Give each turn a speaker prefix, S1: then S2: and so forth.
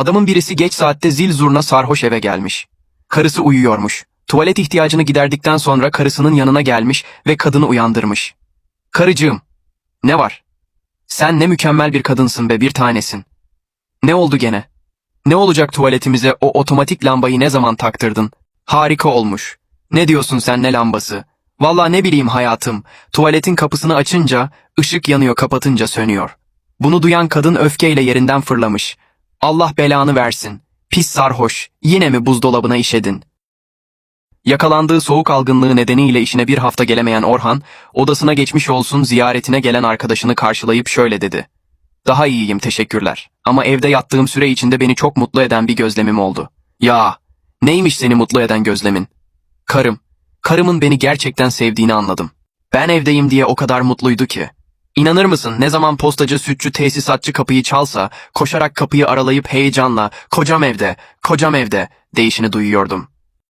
S1: Adamın birisi geç saatte zil zurna sarhoş eve gelmiş. Karısı uyuyormuş. Tuvalet ihtiyacını giderdikten sonra karısının yanına gelmiş ve kadını uyandırmış. Karıcığım, ne var? Sen ne mükemmel bir kadınsın be bir tanesin. Ne oldu gene? Ne olacak tuvaletimize o otomatik lambayı ne zaman taktırdın? Harika olmuş. Ne diyorsun sen ne lambası? Valla ne bileyim hayatım. Tuvaletin kapısını açınca ışık yanıyor kapatınca sönüyor. Bunu duyan kadın öfkeyle yerinden fırlamış. Allah belanı versin. Pis sarhoş. Yine mi buzdolabına işedin? Yakalandığı soğuk algınlığı nedeniyle işine bir hafta gelemeyen Orhan, odasına geçmiş olsun ziyaretine gelen arkadaşını karşılayıp şöyle dedi. Daha iyiyim teşekkürler. Ama evde yattığım süre içinde beni çok mutlu eden bir gözlemim oldu. Ya, neymiş seni mutlu eden gözlemin? Karım. Karımın beni gerçekten sevdiğini anladım. Ben evdeyim diye o kadar mutluydu ki. İnanır mısın ne zaman postacı sütçü tesisatçı kapıyı çalsa koşarak kapıyı aralayıp heyecanla kocam evde, kocam evde deyişini duyuyordum.